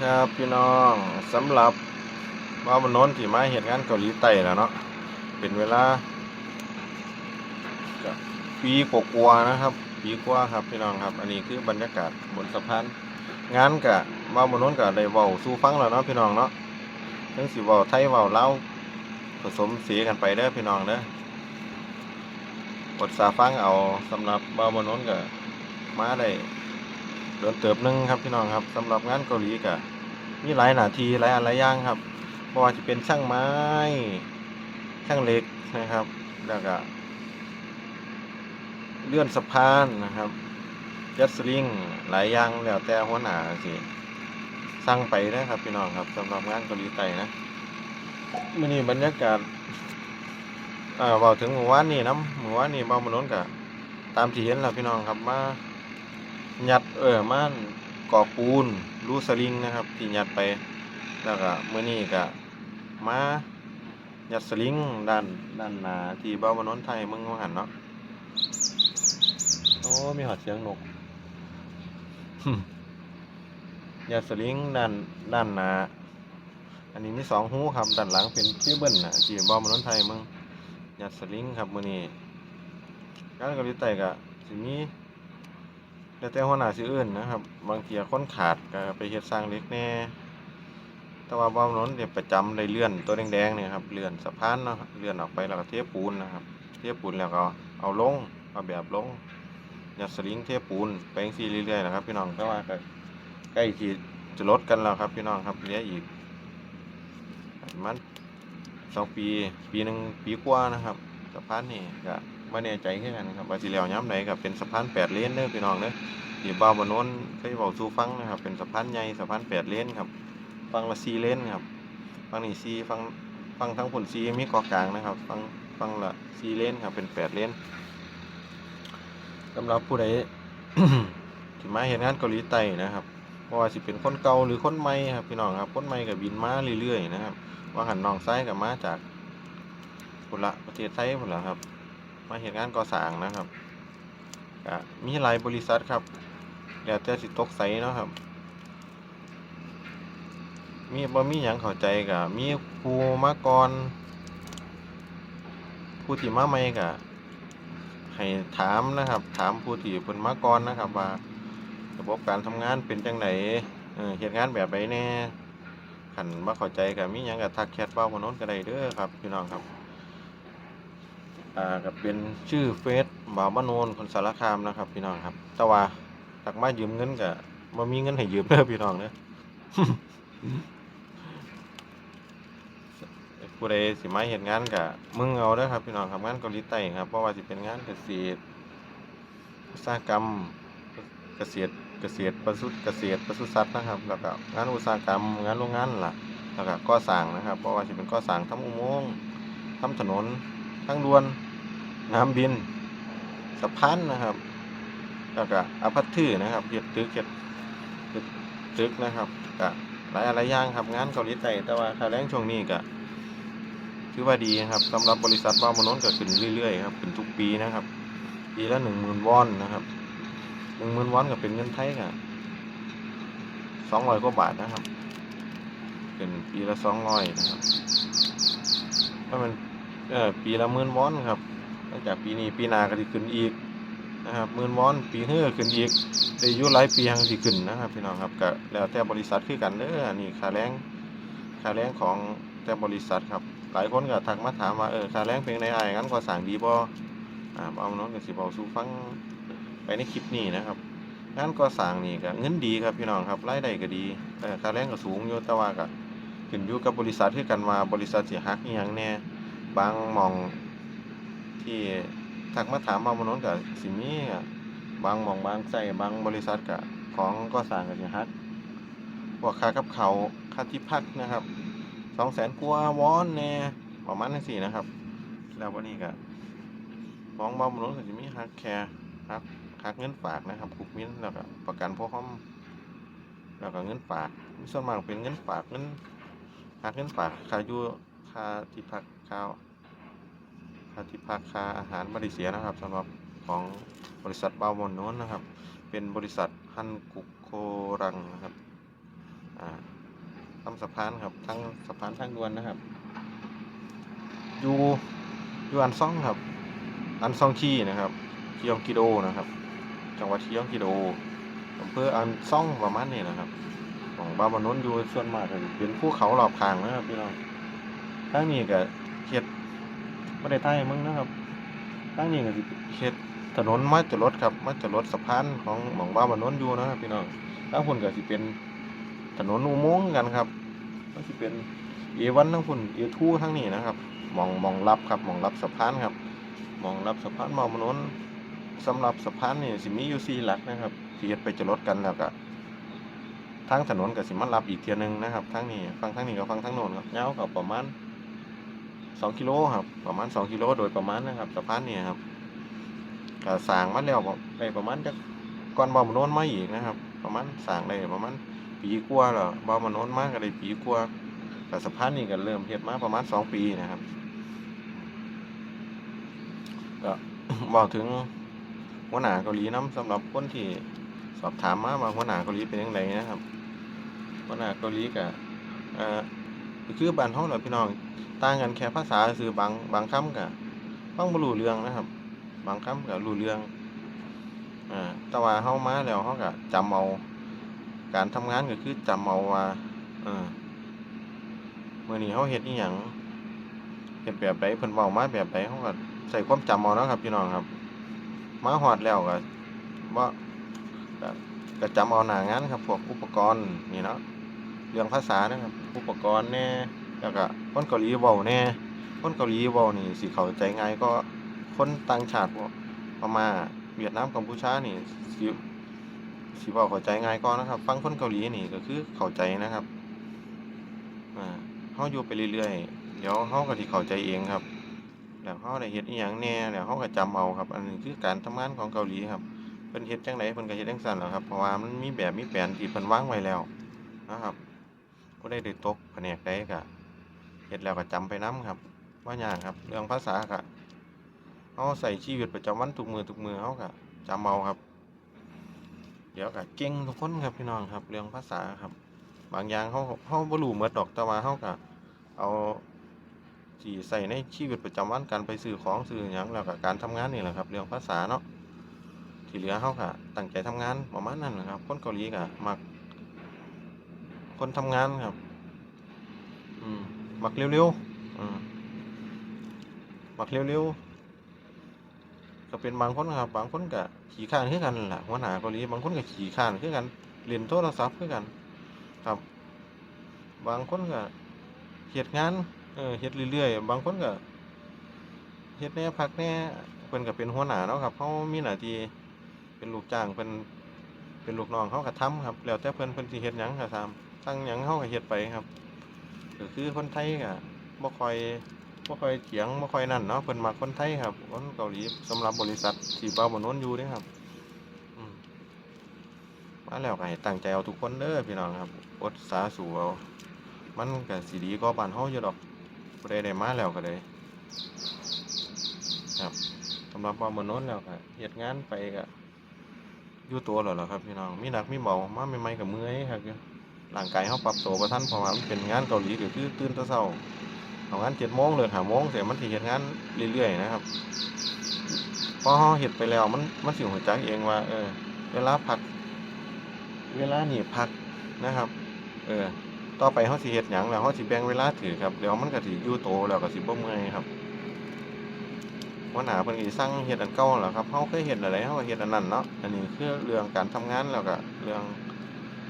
ครับพี่น้องสำหรับว่ามนน้นที่มาเหตุงานเกาหลีใต้แล้วเนาะเป็นเวลาปีกว่านะครับปีกว่าครับพี่น้องครับ อันนี้คือบรรยากาศบนสะพานงานกะว่ามนน้นก็ได้เว้าสู่ฟังแล้วเนาะพี่น้องเนาะทั้งสิเว้าไทยเว้าลาผสมสีกันไปเด้อพี่น้องเด้อกดสาฟังเอาสำหรับว่ามนน้นก็มาได้ โดนเติบหนึงครับพี่น้องครับสำหรับงานเกาหลีก็มีหลายหน้าที่หลายอันหลายอย่างครับเพราะว่าจะเป็นช่างไม้ช่างเหล็กนะครับ แล้วก็เลื่อนสะพานนะครับยัดสลิงหลายอย่างแล้วแต่หัวหน้าสิสั่งไปนะครับพี่น้องครับสำหรับงานเกาหลีใต้นะมื้อนี้บรรยากาศเอ่าเว้าถึงหมู่บ้านนี่นํหมู่บ้านนี่บ่ามนุษย์ก็ตามที่เห็นแล้วพี่น้องครับมา ยัดเออม่านก่อปูนรูสลิงนะครับ ที่ยัดไปแล้วก็มื้อนี้ก็มายัดสลิงด้านด้านหน้าที่บ้ามานนไทยเมืองว่าหันเนาะโอ้มีหอดเสียงนกยัดสลิงด้านด้านหน้าอันนี้มีสองหูครับด้านหลังเป็นเคเบิลนะที่บ้ามานนไทยเมืองยัดสลิงครับมื้อนี้การกาหลีใต้ก็สิมี แล้วแต่หัวหน้าสิเอื่นนะครับ บางทีคนขาดก็ไปเฮ็ดสร้างเล็กแน่แต่ว่าบ่าวนั้นเดี๋ยวประจำได้เลื่อนตัวแดงๆเนี่ยครับเลื่อนสะพานเนาะเลื่อนออกไปแล้วก็เทปูนนะครับ เทปูนแล้วก็เอาลงเอาแบบลงยัดสลิงเทปูนไปงซี่เรื่อยๆนะครับ พี่น้องแต่ว่าก็ใกล้ที่จะลดกันแล้วครับ พี่น้องครับเหลืออีกประมันสองปี ปีหนึ่งปีกว่านะครับสะพานนี่ก็ ไม่แน่ใจคือกันครับว่าสิแล้วย้ำไหนก็เป็นสะพานแปดเลนเด้อพี่น้องเด้อที่บ่าวบนโน้นเคยบอกสู่ฟังนะครับ เป็นสะพานใหญ่สะพานแปดเลนครับฟังละสี่เลนครับฟังนี่สี่ฟังฟังทั้งผลสี่มีกาะกลางนะครับฟังฟังละสี่เลนครับ เป็นแปดเลนสำหรับผู้ใดที่มาเห็นงานเกาหลีใต้นะครับเพราะว่าสิเป็นคนเก่าหรือคนใหม่ครับพี่น้องครับคนใหม่ก็บินมาเรื่อยๆนะครับ ว่าหันน้องไซ้กับมาจากพุ่นละประเทศไทยพุ่นละครับ มาเห็นงานก่อสร้างนะครับก็มีหลายบริษัทครับแล้วแต่สิตกใสเนาะครับ มีบ่มีหยังเข้าใจก็มีครูมาก่อนผู้ที่มาใหม่ก็ให้ถามนะครับ ถามผู้ที่เพิ่นมาก่อนนะครับ ว่าระบบการทำงานเป็นจังไดเออเฮ็ดงานแบบใดแน่คันบ่เข้าใจก็มีหยังก็ทักแชทเว้าบ่โน้นก็ได้เด้อครับพี่น้องครับ อ่าก็เป็นชื่อเฟซบ่าวมโนนคนสารคามนะครับ พี่น้องครับ แต่ว่าตักมายืมเงินก็บ่มีเงินให้ยืมเด้อพี่น้องเด้อผู้ใดสิมาเฮ็ดงานก็มึงเอาเด้อครับพี่น้องครับงานเกาหลีใต้ครับเพราะว่าสิเป็นงานเกษตรอุตสาหกรรมเกษตรเกษตรปศุเกษตรปศุสัตว์นะครับ แล้วก็งานอุตสาหกรรมงานโรงงานล่ะแล้วก็ก่อสร้างนะครับ เพราะว่าสิเป็นก่อสร้างทำอุโมงค์ทำถนนทางด่วน น้ำบินสะพานนะครับ แล้วก็อาพัตถือนะครับเฮ็ดตึกเฮ็ดเฮ็ดตึกนะครับก็หลายอะไรอย่างครับงานเกาหลีใต้แต่ว่าค่าแรงช่วงนี้ก็ถือว่าดีนะครับสำหรับบริษัทบ้ามนนท์ก็ขึ้นเรื่อยๆครับขึ้นทุกปีนะครับปีละหนึ่งหมื่นวอนนะครับหนึ่งหมื่นวอนก็เป็นเงินไทยก็สองร้อยกว่าบาทนะครับ เป็นปีละสองร้อยนะครับถ้ามันเออปีละหมื่นวอนครับ ลังจากปีนี้ปีหน้าก็สิขึ้นอีกนะครับหมื่นวอนปีเฮือขึ้นอีกได้ยู่หลายปีหังสิขึ้นนะครับพี่น้องครับก็แล้วแต่บริษัทคือกันเด้อนนี้ค่าแรงค่าแรงของแต่บริษัทครับหลายคนก็ทักมาถามว่าเออค่าแรงเป็นไอ้งั้นก็สั่งดีบ่อ่าเอาน้องก็สิเว้าสู่ฟังไปในคลิปนี้นะครับงานก่อสร้างนี่ก็เงินดีครับพี่น้องครับรายได้ก็ดีแต่ค่าแรงก็สูงอยู่แต่ว่าก็ขึ้นอยู่กับบริษัทคือกันว่าบริษัทสิหักอีหยังแน่บางมอง ที่ทักมาถามมามานนกับสิมีอะบางมองบางใจบางบริษัทกับของก็สร้างกับสิฮักพวกค่ากับเขาค่าที่พักนะครับสองแสนกว่าวอนแน่ประมาณนั้นสี่นะครับ แล้ววันนี้ก็ของบางมานนกับสิมีฮักแคร์ฮักฮักเงินฝากนะครับคุกมิ้นแล้วก็ประกันพวกห้อมแล้วก็เงินฝากมีส่วนมากเป็นเงินฝากเงินฮักเงินฝากค่าอยู่ค่าที่พักค่า ค่าที่พักค่าอาหารบริเสียนะครับสำหรับของบริษัทบาวมอนโน้นนะครับ เป็นบริษัทฮันกุกโครังนะครับทำสะพานครับทั้งสะพานทางด่วนนะครับ อยู่อยู่อันซ่องครับ อันซ่องขี้นะครับเคียงกิโดนะครับ จังหวัดเคียงกิโดอำเภออันซ่องประมาณนี้นะครับ ของบางบานนท์อยู่ส่วนมากเป็นภูเขารอบข้างนะครับพี่น้องทางนี้ก็เฮ็ด บ่ได้ถ่ายให้มึงนะครับทางนี้ก็สิเฮ็ดถนนมาจรดครับมาจรดสะพานของหม่องบางบานนท์อยู่นะครับพี่น้องทางพุ่นก็สิเป็นถนนอุโมงค์กันครับมันสิเป็น A1 ทั้งพุ่น A2 ทั้งนี้นะครับมองมองรับครับมองรับสะพานครับมองรับสะพานบางบานนสำหรับสะพานนี่สิมีอยู่สี่หลักนะครับที่เฮ็ดไปจรดกันแล้วก็ทางถนนกับสิมันรับอีกเทียนึงนะครับทางนี้ฟังทางนี้กับฟังทางโน้นครับยาวกับประมาณ สองกิโลครับประมาณสองกิโลโดยประมาณนะครับสะพานนี่ครับก็สร้างมาแล้วได้ประมาณจะก่อนบ่มโนนมาอีกนะครับ ประมาณสร้างได้ประมาณปีกว่าแล้วบ่มโนนมาก็ได้ปีกว่าแต่สะพานนี่ก็เริ่มเฮ็ดมาประมาณสองปีนะครับก็บอกถึงหัวหน้าเกาหลีน้ำสำหรับคนที่สอบถามมาว่าหัวหน้าเกาหลีเป็นยังไงนะครับหัวหน้าเกาหลีกับอ่อก็คือบ้านเฮาแหละพี่น้อง ต่างกันแค่ภาษาคือบางบางคำกับฟังบ่รู้เรื่องนะครับ บางคำก็รู้เรื่องอ่าแต่ว่าเฮามาแล้วเฮาก็จำเอาการทำงานก็คือจำเอาว่าเออมื้อนี้เฮาเฮ็ดอีหยังเฮ็ดแบบใดเพิ่นเว้ามาแบบใดเฮาก็ใส่ความจำเอาเนาะครับพี่น้องครับ มาฮอดแล้วก็บ่ก็จำเอาหน้างานครับพวกอุปกรณ์นี่เนาะเรื่องภาษานะครับ อุปกรณ์แน่ แล้วก็คนเกาหลีเว้าแน่คนเกาหลีเว้านี่สิเข้าใจง่ายก็คนต่างชาติพวกพม่าเวียดนามกัมพูชานี่สิสิเว้าเข้าใจง่ายกว่านะครับ ฟังคนเกาหลีนี่ก็คือเข้าใจนะครับอ่าเฮาอยู่ไปเรื่อยๆเดี๋ยวเฮาก็สิเข้าใจเองครับแล้วเฮาได้เฮ็ดอีหยังแน่แล้วเฮาก็จำเอาครับ อันนี้คือการทำงานของเกาหลีครับเพิ่นเฮ็ดจังไดเพิ่นก็เฮ็ดจังซั่นแหล้วครับเพราะว่ามันมีแบบมีแผนที่เพิ่นวางไว้แล้วนะครับผู้ใดได้ตกแผนกใดก็ เฮ็ดแล้วก็จำไปนํครับบ่ายากครับเรื่องภาษาก็เฮาใส่ชีวิตประจำวันทุกมือทุกมือเฮาก็จำเอาครับ เดี๋ยวก็เก่งทุกคนครับพี่น้องครับ เรื่องภาษาครับ บางอย่างเฮาเฮาบ่รู้หมดดอกต่ว่าเฮาก็เอาที่ใส่ในชีวิตประจำวันการไปซื้อของซื้อหยังแล้วก็การทำงานนี่แหละครับ เรื่องภาษาเนาะที่เหลือเขาก็ตั้งใจทำงานประมาณนั้นแหละครับ คนเกาหลีก็มักคนทำงานครับ มมักเร็วๆอืมมักเร็วๆก็เป็นบางคนครับ บางคนก็ขี่ข้านคือกันนั่นล่ะหัวหน้าเกาหลีบางคนก็ขี่ข้านคือกันเล่นโทรศัพท์คือกัน ครับ บางคนก็เฮ็ดงานเออเฮ็ดเรื่อยๆ บางคนก็เฮ็ดแน่พักแน่เพิ่นก็เป็นหัวหน้าเนาะครับเขามีหน้าที่เป็นลูกจ้างเพิ่นเป็นลูกน้องเขาก็ทำครับ แล้วแต่เพิ่นเพิ่นสิเฮ็ดหยังก็ตามสั่งหยังเขาก็เฮ็ดไปครับ ก็คือคนไทยก็บ่ค่อยบ่ค่อยเถียงบ่ค่อยนั่นเนาะเพิ่นมักคนไทยครับคนเกาหลีสำหรับบริษัทที่บ่าบ่นนอยู่เด้ครับมาแล้วก็ให้ตั้งใจเอาทุกคนเด้อพี่น้องครับอดสาสู่เอามันก็สิดีกว่าบ้านเฮาอยู่ดอกบ่ได้ได้มาแล้วก็เลยครับสำหรับบ่าวบ่นนแล้วก็เฮ็ดงานไปก็อยู่ตัวแล้วล่ะครับพี่น้องมีหนักมีเบามาใหม่ๆก็เมื่อยครับอยู่ ร่างกายเฮาปรับตัวบ่ทันเพราะว่ามันเป็นงานเกาหลีก็คือตื่นต่เช้าเอางาน7:00นเลิก5:00นเสร็จมันสิเฮ็ดงานเรื่อยๆนะครับพอเฮาเฮ็ดไปแล้วมันมันสิรู้จักเองว่า เออ เวลาพัก เวลาหนีพักนะครับ เออ ต่อไปเฮาสิเฮ็ดหยังแล้วเฮาสิแบ่งเวลาถือครับเดี๋ยวมันก็สิอยู่โตแล้วก็สิบ่เมื่อยครับหัวหน้าเพิ่นก็สั่งเฮ็ดอันเก่าแหล้วครับเฮาเคยเฮ็ดอะไรเฮาก็เฮ็ดอันนั้นเนาะอันนี้คือเรื่องการทำงานแล้วก็เรื่อง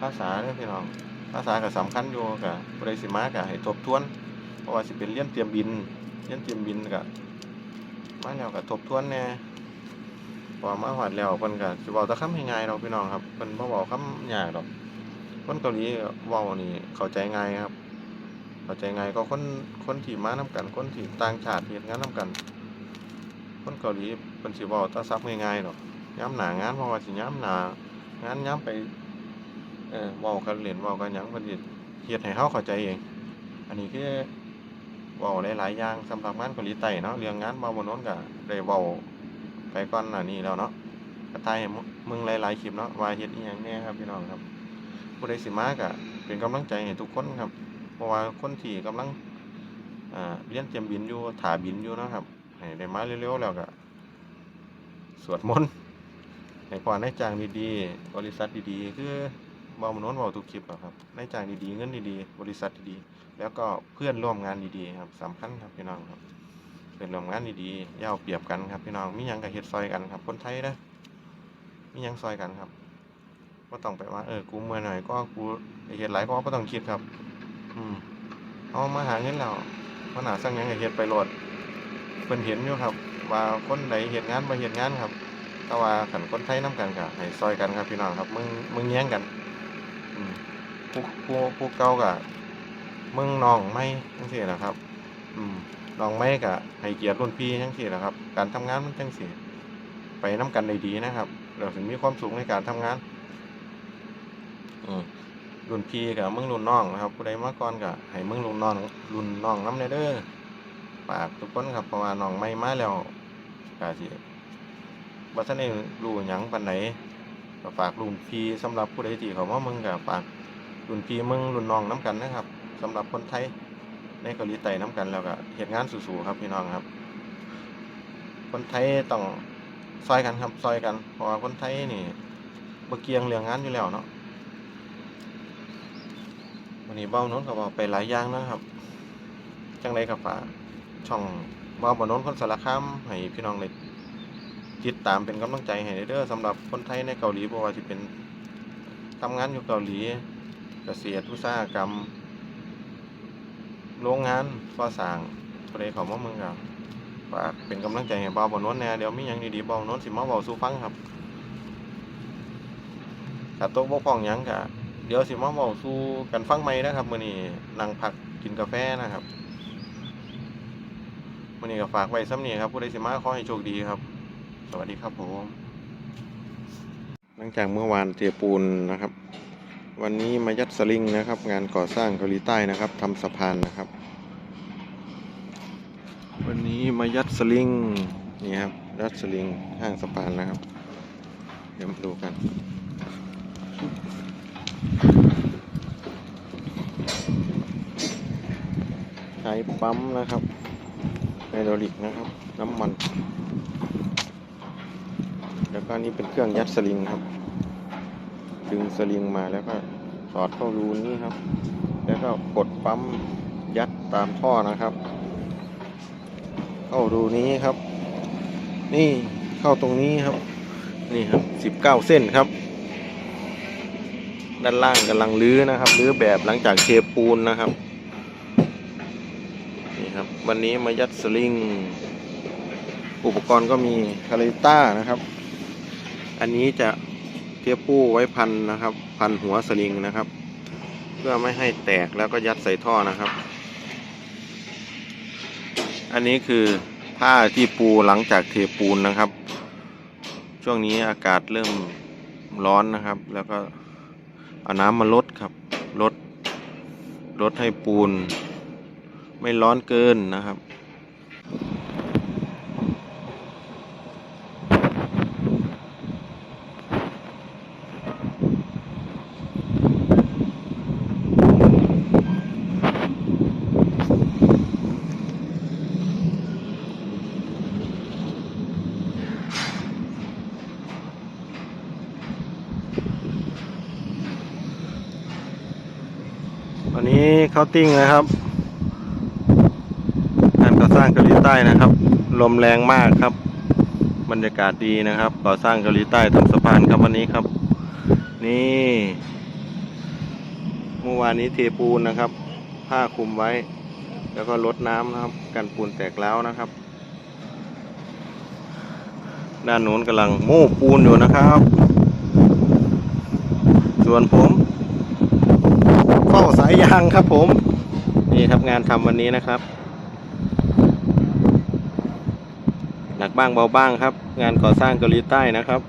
ภาษาเด้อพี่น้อง ภาษาก็สำคัญอยู่ก็ผู้ใดสิมาก็ให้ทบทวน เพราะว่าสิเป็นเรียนเตรียมบินเรียนเตรียมบินก็มาแล้วก็ทบทวนแน่พอมาฮอดแล้วเพิ่นก็สิเว้าแต่คำง่ายๆดอกพี่น้องครับเพิ่นบ่เว้าคำยากดอกคนเกาหลีเว้านี่เข้าใจง่ายครับ เข้าใจง่ายก็คนคนที่มานํกัน คนที่ต่างชาติเฮ็ดงานนํกัน คนเกาหลีเพิ่นสิเว้าแต่ศัพท์ง่ายๆดอกยามหน้างานเพราะว่าสิยามหน้างานยามไป เออเว้ากันเล่นเว้ากันหยังเพิ่นสิเฮ็ดให้เฮาเข้าใจเอง อันนี้คือเว้าหลายๆอย่างสำหรับงานเกาหลีใต้เนาะเรื่องงานเว้าบ่โนนก็ได้เว้าไปก่อนหน้านี้แล้วเนาะก็ถ่ายให้มึงหลายๆคลิปเนาะว่าเฮ็ดอีหยังแน่ครับพี่น้องครับบผู้ใดสิมาก็เป็นกำลังใจให้ทุกคนครับ เพราะว่าคนที่กำลังอ่าเรียนเตรียมบินอยู่ถ่าบินอยู่นะครับให้ได้มาเร็วๆแล้วก็สวดมนต์ให้พอในายจ้างดีๆบริษัทดีๆ คือ เบามโน้นเบาทุกคลิปครับนายจ้างดีๆเงินดีๆบริษัทดีๆแล้วก็เพื่อนร่วมงานดีๆครับสำคัญครับพี่น้องครับเพื่อนร่วมงานดีๆย่าเปรียบกันครับพี่น้องมียังก็เฮ็ดซอยกันครับ คนไทยนะมียังซอยกันครับบ่ต้องไปว่าเออกูเมื่อหน่อยก็กูเฮ็ดหลายก็บ่ต้องคิดครับ อืมเอามาหาเงินแล้วมาหาสั่งยังก็เฮ็ดไปโหลดเพิ่นเห็นอยู่ครับ ว่าคนใดเฮ็ดงานบ่เฮ็ดงานครับแต่ว่าคันคนไทยนํกันก็ให้ซอยกันครับพี่น้องครับ มึงมึงแย่งกัน ผู้ผู้ผู้เก่าก็มึงน้องไม่จังซี่แหละครับ อืมน้องไม่ก็ให้เกียรติรุ่นพี่จังซี่แหละครับ การทำงานมันจังซี่ไปนํกันได้ดีนะครับ เราถึงมีความสุขในการทำงาน อืมรุ่นพี่กับมึงรุ่นน้องนะครับผู้ใดมาก่อนก็ให้มึงรุ่นน้องรุ่นน้องน้ำเด้อฝากทุกคนครับเพราะว่าน้องไม่มาแล้วก็สิบ่ทันได้รู้หยังปานใด ก็ฝากรุ่นพี่สำหรับผู้ใดที่เขามามึงก็ฝากรุ่นพี่มึงรุ่นน้องนํกันนะครับสำหรับคนไทยในเกาหลีใต้นํกันแล้วก็เฮ็ดงานสู้ๆครับพี่น้องครับ คนไทยต้องซอยกันครับซอยกันเพราะว่าคนไทยนี่บ่เกียงเรื่องงานอยู่แล้วเนาะวันนี้เบ้าโน้นก็บอกไปหลายอย่างนะครับ จังไรกับฝากช่องเบ้าบ่โน้นคนสารคามให้พี่น้องได้ ติดตามเป็นกำลังใจให้เด้อสำหรับคนไทยในเกาหลีบ่ว่าสิเป็นทำงานอยู่เกาหลีเกษตรอุตสาหกรรม โรงงานก่อสางผู้ใดเข้ามาเมืองก็ฝากเป็นกำลังใจให้บ้าบ่โน้นแน่เดี๋ยวมีหยังดีๆบ้าโน้นสิมาเว้าสู่ฟังครับถ้าตกบกพร่องหยังก็เดี๋ยวสิมาบอกสู้กันฟังไหมนะครับมื้อนี้นั่งพักกินกาแฟนะครับมื้อนี้ก็ฝากไว้ซ้ำนี้ครับผู้ใดสิมาขอให้โชคดีครับ วัสดีครับผม หลังจากเมื่อวานเทปูนนะครับ วันนี้มายัดสลิงนะครับ งานก่อสร้างเกาหลีใต้นะครับทำสะพานนะครับ วันนี้มายัดสลิงนี่ครับยัดสลิงข้างสะพานนะครับ เดี๋ยวมาดูกันใช้ปั๊มนะครับไฮดรอลิกนะครับ น้ำมัน แล้วก็นี่เป็นเครื่องยัดสลิงครับ ดึงสลิงมาแล้วก็สอดเข้ารูนี้ครับ แล้วก็กดปั๊มยัดตามท่อนะครับ เข้ารูนี้ครับ นี่เข้าตรงนี้ครับ นี่ครับสิบเก้าเส้นครับ ด้านล่างกำลังลื้อนะครับลื้อแบบหลังจากเทปูนนะครับนี่ครับ วันนี้มายัดสลิงอุปกรณ์ก็มีคาริต้านะครับ อันนี้จะเทียบปู้ไว้พันนะครับ พันหัวสลิงนะครับ เพื่อไม่ให้แตกแล้วก็ยัดใส่ท่อนะครับ อันนี้คือผ้าที่ปูหลังจากเทปูนนะครับ ช่วงนี้อากาศเริ่มร้อนนะครับ แล้วก็เอาน้ำมาลดครับลดลดให้ปูน ไม่ร้อนเกินนะครับ วันนี้ เข้าติ้งนะครับงานก่อสร้างเกาหลีใต้นะครับ ลมแรงมากครับ บรรยากาศดีนะครับ ก่อสร้างเกาหลีใต้ทำสะพานครับวันนี้ครับ นี่เมื่อวานนี้เทปูนนะครับ ผ้าคลุมไว้ แล้วก็ลดน้ำนะครับ กันปูนแตกแล้วนะครับ ด้านโน้นกำลังโม้ปูนอยู่นะครับ ส่วนผมายยางครับผม นี่ครับงานทำวันนี้นะครับ หนักบ้างเบาบ้างครับ งานก่อสร้างเกาหลีใต้นะครับ